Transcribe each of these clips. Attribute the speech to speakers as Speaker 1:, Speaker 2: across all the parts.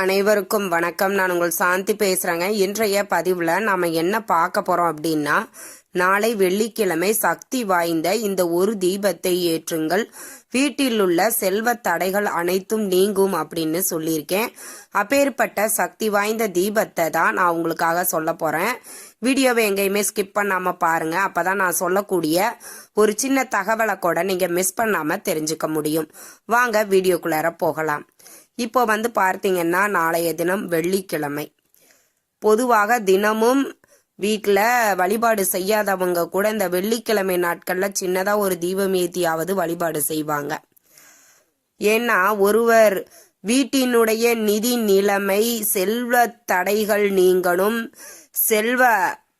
Speaker 1: அனைவருக்கும் வணக்கம். நான் உங்கள் சாந்தி பேசுறேங்க. இன்றைய பதிவுல நாம என்ன பார்க்க போறோம் அப்படின்னா நாளை வெள்ளிக்கிழமை சக்தி வாய்ந்த இந்த ஒரு தீபத்தை ஏற்றுங்கள். வீட்டில் உள்ள செல்வ தடைகள் அனைத்தும் நீங்கும் அப்படின்னு சொல்லியிருக்கேன். அப்பேற்பட்ட சக்தி வாய்ந்த தீபத்தை தான் நான் உங்களுக்காக சொல்ல போறேன். வீடியோவை எங்கேயுமே ஸ்கிப் பண்ணாம பாருங்க. அப்பதான் நான் சொல்லக்கூடிய ஒரு சின்ன தகவலை கூட நீங்க மிஸ் பண்ணாம தெரிஞ்சுக்க முடியும். வாங்க வீடியோக்குள்ளார போகலாம். இப்போ வந்து பார்த்தீங்கன்னா நாளைய தினம் வெள்ளிக்கிழமை. பொதுவாக தினமும் வீட்டில் வழிபாடு செய்யாதவங்க கூட இந்த வெள்ளிக்கிழமை நாட்களில் சின்னதாக ஒரு தீபம் ஏத்தியாவது வழிபாடு செய்வாங்க. ஏன்னா ஒருவர் வீட்டினுடைய நிதி நிலைமை செல்வ தடைகள் நீங்கணும் செல்வ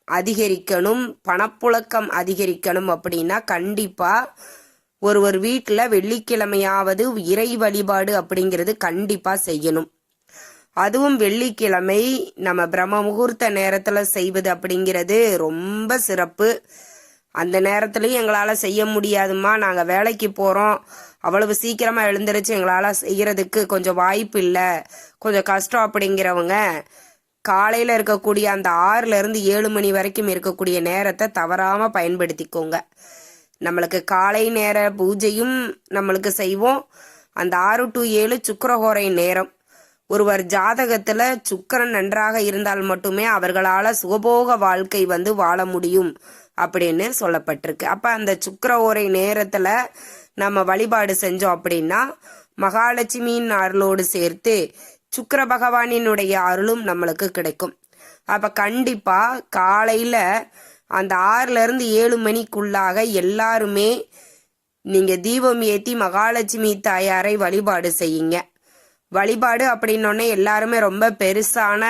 Speaker 1: அதிகரிக்கணும் பணப்புழக்கம் அதிகரிக்கணும் அப்படின்னா கண்டிப்பாக ஒருவர் வீட்டில் வெள்ளிக்கிழமையாவது இறை வழிபாடு அப்படிங்கிறது கண்டிப்பாக செய்யணும். அதுவும் வெள்ளிக்கிழமை நம்ம பிரம்ம முகூர்த்த நேரத்தில் செய்வது அப்படிங்கிறது ரொம்ப சிறப்பு. அந்த நேரத்துலையும் எங்களால் செய்ய முடியாதுமா நாங்கள் வேலைக்கு போகிறோம் அவ்வளவு சீக்கிரமாக எழுந்திருச்சு எங்களால் செய்கிறதுக்கு கொஞ்சம் வாய்ப்பு இல்லை. கொஞ்சம் கஷ்டம் அப்படிங்கிறவங்க காலையில் இருக்கக்கூடிய அந்த ஆறுலேருந்து ஏழு மணி வரைக்கும் இருக்கக்கூடிய நேரத்தை தவறாமல் பயன்படுத்திக்கோங்க. நம்மளுக்கு காலை நேர பூஜையும் நம்மளுக்கு செய்வோம். அந்த ஆறு டு ஏழு சுக்கரஹோரை நேரம். ஒருவர் ஜாதகத்துல சுக்கரன் நன்றாக இருந்தால் மட்டுமே அவர்களால சுகபோக வாழ்க்கை வந்து வாழ முடியும் அப்படின்னு சொல்லப்பட்டிருக்கு. அப்ப அந்த சுக்கர ஓரை நேரத்துல நம்ம வழிபாடு செஞ்சோம் அப்படின்னா மகாலட்சுமியின் அருளோடு சேர்த்து சுக்கர பகவானினுடைய அருளும் நம்மளுக்கு கிடைக்கும். அப்ப கண்டிப்பா காலையில அந்த ஆறுலருந்து ஏழு மணிக்குள்ளாக எல்லாருமே நீங்கள் தீபம் ஏற்றி மகாலட்சுமி தாயாரை வழிபாடு செய்யுங்க. வழிபாடு அப்படின்னோடனே எல்லாருமே ரொம்ப பெருசான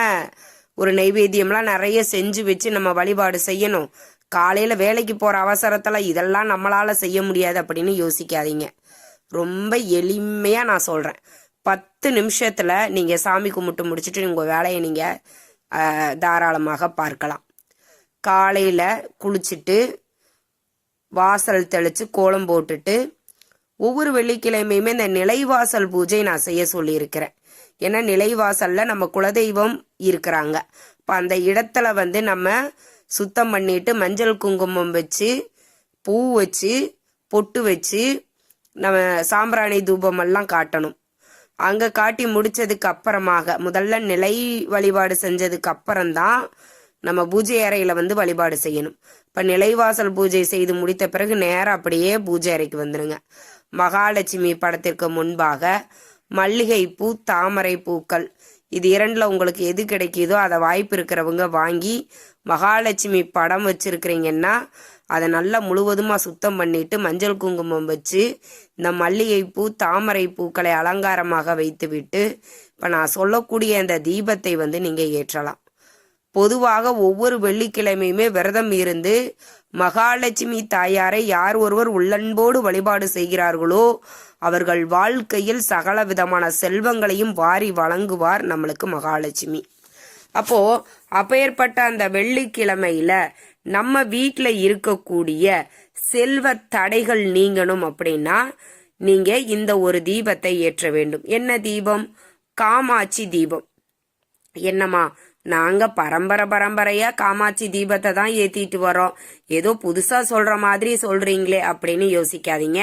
Speaker 1: ஒரு நைவேத்தியம்லாம் நிறைய செஞ்சு வச்சு நம்ம வழிபாடு செய்யணும். காலையில் வேலைக்கு போகிற அவசரத்தில் இதெல்லாம் நம்மளால் செய்ய முடியாது அப்படின்னு யோசிக்காதீங்க. ரொம்ப எளிமையாக நான் சொல்கிறேன் பத்து நிமிஷத்தில் நீங்கள் சாமி கும்பிட்டு முடிச்சுட்டு உங்கள் வேலையை நீங்கள் தாராளமாக பார்க்கலாம். காலையில் குளிச்சுட்டு வாசல் தெளித்து கோலம் போட்டுட்டு ஒவ்வொரு வெள்ளிக்கிழமையுமே இந்த நிலைவாசல் பூஜை நான் செய்ய சொல்லியிருக்கிறேன். ஏன்னா நிலைவாசலில் நம்ம குலதெய்வம் இருக்கிறாங்க. இப்போ அந்த இடத்துல வந்து நம்ம சுத்தம் பண்ணிட்டு மஞ்சள் குங்குமம் வச்சு பூ வச்சு பொட்டு வச்சு நம்ம சாம்பிராணி தூபமெல்லாம் காட்டணும். அங்கே காட்டி முடிச்சதுக்கு அப்புறமாக முதல்ல நிலை வழிபாடு செஞ்சதுக்கு அப்புறம்தான் நம்ம பூஜை அறையில வந்து வழிபாடு செய்யணும். இப்ப நிலைவாசல் பூஜை செய்து முடித்த பிறகு நேரம் அப்படியே பூஜை அறைக்கு வந்துருங்க. மகாலட்சுமி படத்திற்கு முன்பாக மல்லிகை பூ தாமரை பூக்கள் இது இரண்டுல உங்களுக்கு எது கிடைக்குதோ அதை வாய்ப்பு இருக்கிறவங்க வாங்கி மகாலட்சுமி படம் வச்சிருக்கிறீங்கன்னா அதை நல்லா முழுவதுமா சுத்தம் பண்ணிட்டு மஞ்சள் குங்குமம் வச்சு இந்த மல்லிகை பூ தாமரை பூக்களை அலங்காரமாக வைத்துவிட்டு இப்ப நான் சொல்லக்கூடிய அந்த தீபத்தை வந்து நீங்க ஏற்றலாம். பொதுவாக ஒவ்வொரு வெள்ளிக்கிழமையுமே விரதம் இருந்து மகாலட்சுமி தாயாரை யார் ஒருவர் உள்ளன்போடு வழிபாடு செய்கிறார்களோ அவர்கள் வாழ்க்கையில் சகல விதமான செல்வங்களையும் வாரி வழங்குவார் நம்மளுக்கு மகாலட்சுமி. அப்போ அப்பேற்பட்ட அந்த வெள்ளிக்கிழமையில நம்ம வீட்டில் இருக்கக்கூடிய செல்வ தடைகள் நீங்கணும் அப்படின்னா நீங்க இந்த ஒரு தீபத்தை ஏற்ற வேண்டும். என்ன தீபம்? காமாட்சி தீபம். என்னம்மா? நாங்க பரம்பரை பரம்பரையா காமாட்சி தீபத்தை தான் ஏத்திட்டு வரோம் ஏதோ புதுசா சொல்ற மாதிரி சொல்றீங்களே அப்படின்னு யோசிக்காதீங்க.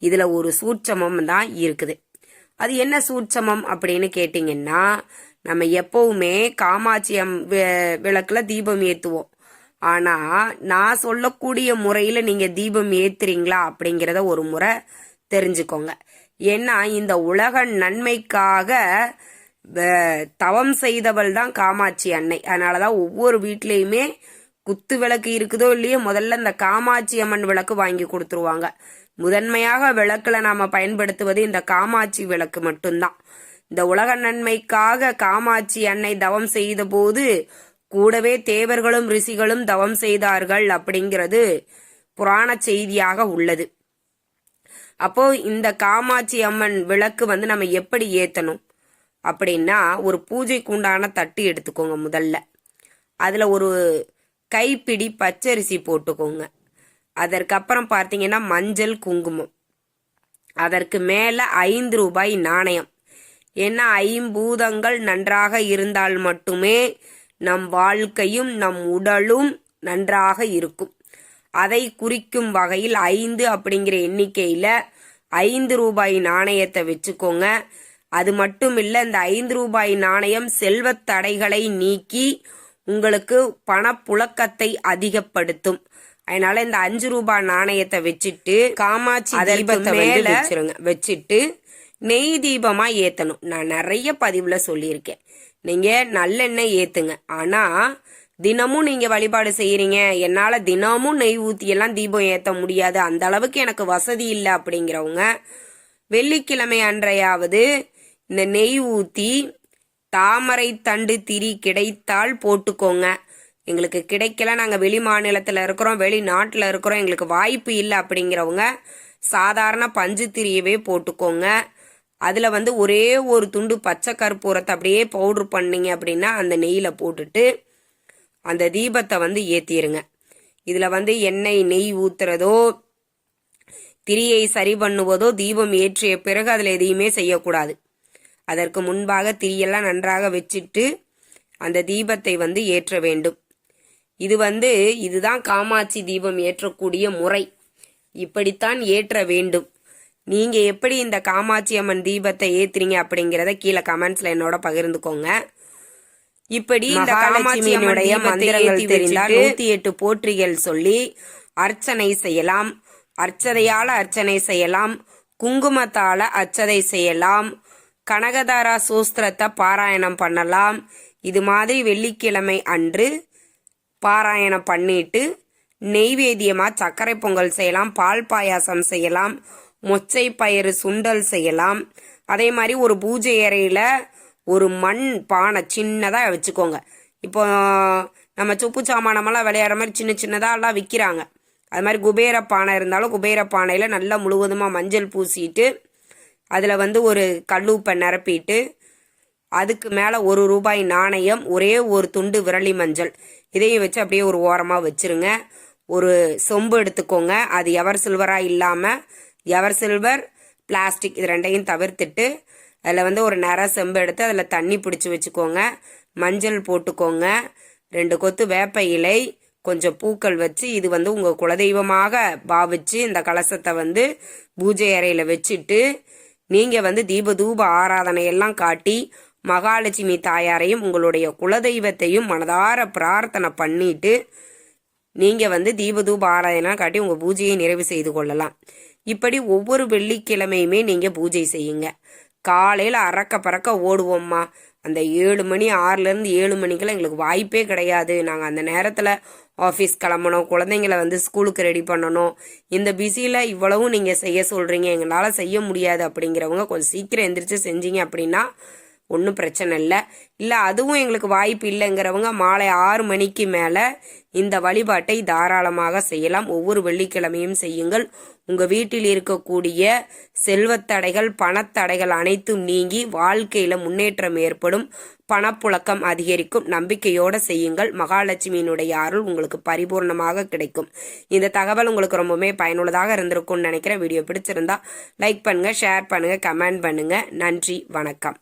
Speaker 1: இதுல ஒரு சூட்சமம் தான் இருக்குது. அது என்ன சூட்சமம் அப்படின்னு கேட்டிங்கன்னா நம்ம எப்பவுமே காமாட்சி அம் வி- விளக்குல தீபம் ஏத்துவோம். ஆனா நான் சொல்லக்கூடிய முறையில நீங்க தீபம் ஏத்துறீங்களா அப்படிங்கிறத ஒரு முறை தெரிஞ்சுக்கோங்க. ஏன்னா இந்த உலக நன்மைக்காக தவம் செய்தவள் தான் காமாட்சி அன்னை. அதனாலதான் ஒவ்வொரு வீட்லேயுமே குத்து விளக்கு இருக்குதோ இல்லையோ முதல்ல இந்த காமாட்சி அம்மன் விளக்கு வாங்கி கொடுத்துருவாங்க. முதன்மையாக விளக்குல நாம பயன்படுத்துவது இந்த காமாட்சி விளக்கு மட்டும்தான். இந்த உலக நன்மைக்காக காமாட்சி அன்னை தவம் செய்த போது கூடவே தேவர்களும் ரிஷிகளும் தவம் செய்தார்கள் அப்படிங்கிறது புராண செய்தியாக உள்ளது. அப்போ இந்த காமாட்சி அம்மன் விளக்கு வந்து நம்ம எப்படி ஏத்தணும்? அப்படின்னா ஒரு பூஜைக்கு உண்டான தட்டு எடுத்துக்கோங்க முதல்ல. அதில் ஒரு கைப்பிடி பச்சரிசி போட்டுக்கோங்க. அதற்கப்புறம் பார்த்தீங்கன்னா மஞ்சள் குங்குமம். அதற்கு மேலே ஐந்து ரூபாய் நாணயம். ஏன்னா ஐம்பூதங்கள் நன்றாக இருந்தால் மட்டுமே நம் வாழ்க்கையும் நம் உடலும் நன்றாக இருக்கும். அதை குறிக்கும் வகையில் ஐந்து அப்படிங்கிற எண்ணிக்கையில் ஐந்து ரூபாய் நாணயத்தை வச்சுக்கோங்க. அது மட்டும் இல்ல இந்த ஐந்து ரூபாய் நாணயம் செல்வத் தடைகளை நீக்கி உங்களுக்கு பணப்புழக்கத்தை அதிகப்படுத்தும். அதனால இந்த அஞ்சு ரூபாய் நாணயத்தை வச்சுட்டு காமாட்சி தீபத்தை மேல வச்சிருங்க. வச்சுட்டு நெய் தீபமா ஏத்தணும். நான் நிறைய பதிவுல சொல்லியிருக்கேன். நீங்க நல்லெண்ணெய் ஏத்துங்க. ஆனா தினமும் நீங்க வழிபாடு செய்யறீங்க. என்னால தினமும் நெய் ஊத்தி எல்லாம் தீபம் ஏத்த முடியாது. அந்த அளவுக்கு எனக்கு வசதி இல்லை அப்படிங்கிறவங்க வெள்ளிக்கிழமை அன்றையாவது இந்த நெய் ஊற்றி தாமரை தண்டு திரி கிடைத்தால் போட்டுக்கோங்க. எங்களுக்கு கிடைக்கல. நாங்கள் வெளி மாநிலத்தில் இருக்கிறோம் வெளிநாட்டில் இருக்கிறோம். எங்களுக்கு வாய்ப்பு இல்லை அப்படிங்கிறவங்க சாதாரண பஞ்சு திரியவே போட்டுக்கோங்க. அதில் வந்து ஒரே ஒரு துண்டு பச்சை கற்பூரத்தை அப்படியே பவுட்ரு பண்ணீங்க அப்படின்னா அந்த நெய்யில் போட்டுட்டு அந்த தீபத்தை வந்து ஏற்றிடுங்க இதில் வந்து எண்ணெய் நெய் ஊத்துறதோ திரியை சரி பண்ணுவதோ தீபம் ஏற்றிய பிறகு அதில் எதையுமே செய்யக்கூடாது. அதற்கு முன்பாக திரியெல்லாம் நன்றாக வச்சுட்டு அந்த தீபத்தை வந்து ஏற்ற வேண்டும். இது வந்து இதுதான் காமாட்சி தீபம் ஏற்றக்கூடிய முறை. இப்படித்தான் ஏற்ற வேண்டும். நீங்க எப்படி இந்த காமாட்சி அம்மன் தீபத்தை ஏத்துறீங்க அப்படிங்கறத கீழே கமெண்ட்ஸ்ல என்னோட பகிர்ந்துக்கோங்க. இப்படி இந்த காமாட்சியனுடைய மந்திரங்கள் தெரிந்தால் நூத்தி எட்டு போற்றிகள் சொல்லி அர்ச்சனை செய்யலாம். அர்ச்சதையால அர்ச்சனை செய்யலாம். குங்குமத்தால அர்ச்சதை செய்யலாம். கனகதாரா சூஸ்திரத்தை பாராயணம் பண்ணலாம். இது மாதிரி வெள்ளிக்கிழமை அன்று பாராயணம் பண்ணிட்டு நெய்வேத்தியமாக சர்க்கரை பொங்கல் செய்யலாம் பால் பாயாசம் செய்யலாம் மொச்சை பயிறு சுண்டல் செய்யலாம். அதே மாதிரி ஒரு பூஜை அறையில் ஒரு மண் பானை சின்னதாக வச்சுக்கோங்க. இப்போ நம்ம சுப்பு சாமானமெல்லாம் விளையாடுற மாதிரி சின்ன சின்னதாக எல்லாம் விற்கிறாங்க அது மாதிரி குபேர பானை இருந்தாலும் குபேர பானையில் நல்லா முழுவதுமாக மஞ்சள் பூசிட்டு அதில் வந்து ஒரு கல்லூப்பை நிரப்பிட்டு அதுக்கு மேலே ஒரு ரூபாய் நாணயம் ஒரே ஒரு துண்டு விரலி மஞ்சள். இதையும் வச்சு அப்படியே ஒரு ஓரமாக வச்சுருங்க. ஒரு சொம்பு எடுத்துக்கோங்க. அது எவர் சில்வராக இல்லாமல் எவர் சில்வர் பிளாஸ்டிக் இது ரெண்டையும் தவிர்த்துட்டு அதில் வந்து ஒரு நிற செம்பு எடுத்து அதில் தண்ணி பிடிச்சி வச்சுக்கோங்க. மஞ்சள் போட்டுக்கோங்க. ரெண்டு கொத்து வேப்ப இலை கொஞ்சம் பூக்கள் வச்சு இது வந்து உங்கள் குலதெய்வமாக பாவிச்சு இந்த கலசத்தை வந்து பூஜை அறையில் வச்சுட்டு நீங்கள் வந்து தீப தூப ஆராதனை எல்லாம் காட்டி மகாலட்சுமி தாயாரையும் உங்களுடைய குலதெய்வத்தையும் மனதார பிரார்த்தனை பண்ணிட்டு நீங்கள் வந்து தீபதூப ஆராதனை காட்டி உங்கள் பூஜையை நிறைவு செய்து கொள்ளலாம். இப்படி ஒவ்வொரு வெள்ளிக்கிழமையுமே நீங்கள் பூஜை செய்யுங்க. காலையில் அறக்க பறக்க ஓடுவோம்மா. அந்த ஏழு மணி ஆறுலேருந்து ஏழு மணிக்கெல்லாம் எங்களுக்கு வாய்ப்பே கிடையாது. நாங்கள் அந்த நேரத்தில் ஆஃபீஸ் கிளம்பணும் குழந்தைங்கள வந்து ஸ்கூலுக்கு ரெடி பண்ணணும். இந்த பிஸியில் இவ்வளவும் நீங்கள் செய்ய சொல்கிறீங்க எங்களால் செய்ய முடியாது அப்படிங்கிறவங்க கொஞ்சம் சீக்கிரம் எந்திரிச்சு செஞ்சீங்க அப்படின்னா ஒன்றும் பிரச்சனை இல்லை. இல்லை அதுவும் எங்களுக்கு வாய்ப்பு இல்லைங்கிறவங்க மாலை ஆறு மணிக்கு மேலே இந்த வழிபாட்டை தாராளமாக செய்யலாம். ஒவ்வொரு வெள்ளிக்கிழமையும் செய்யுங்கள். உங்கள் வீட்டில் இருக்கக்கூடிய செல்வத்தடைகள் பணத்தடைகள் அனைத்தும் நீங்கி வாழ்க்கையில் முன்னேற்றம் ஏற்படும். பணப்புழக்கம் அதிகரிக்கும். நம்பிக்கையோடு செய்யுங்கள். மகாலட்சுமியினுடைய அருள் உங்களுக்கு பரிபூர்ணமாக கிடைக்கும். இந்த தகவல் உங்களுக்கு ரொம்பவுமே பயனுள்ளதாக இருந்திருக்கும்னு நினைக்கிறேன். வீடியோ பிடிச்சிருந்தா லைக் பண்ணுங்கள் ஷேர் பண்ணுங்கள் கமெண்ட் பண்ணுங்கள் நன்றி வணக்கம்.